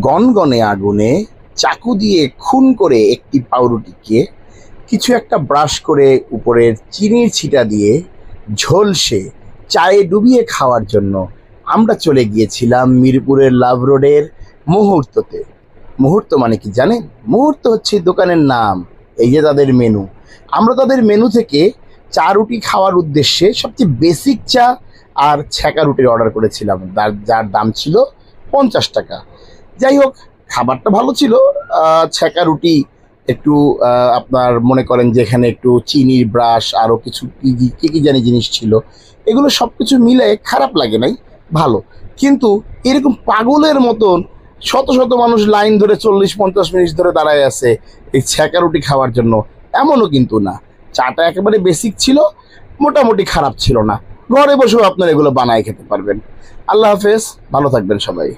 গনগনে আগুনে চাকু দিয়ে খুন করে একটি পাউরুটিকে কিছু একটা ব্রাশ করে উপরের চিনির ছিটা দিয়ে ঝলসে চায়ে ডুবিয়ে খাওয়ার জন্য আমরা চলে গিয়েছিলাম মিরপুরের লাভ রোডের মুহূর্ততে। মুহূর্ত মানে কি জানেন? মুহূর্ত হচ্ছে দোকানের নাম, এই যে তাদের মেনু আমরা তাদের মেনু থেকে চা রুটি খাওয়ার উদ্দেশ্যে সবচেয়ে বেসিক চা আর ছ্যাঁকা রুটির অর্ডার করেছিলাম যার দাম ছিল পঞ্চাশ টাকা। যাই হোক, খাবারটা ভালো ছিল। ছ্যাঁকা রুটি একটু আপনার মনে করেন যেখানে একটু চিনির ব্রাশ আরও কিছু কি কি- কি কি জানি জিনিস ছিল। এগুলো সব কিছু মিলে খারাপ লাগে নাই, ভালো। কিন্তু এরকম পাগলের মতন শত শত মানুষ লাইন ধরে চল্লিশ, পঞ্চাশ মিনিট ধরে দাঁড়ায় আছে এই ছ্যাঁকা রুটি খাওয়ার জন্য। এমনও কিন্তু না। চাটা একেবারে বেসিক ছিল, মোটামুটি খারাপ ছিল না। ঘরে বসেও আপনারা এগুলো বানায় খেতে পারবেন। আল্লাহ হাফেজ, ভালো থাকবেন সবাই।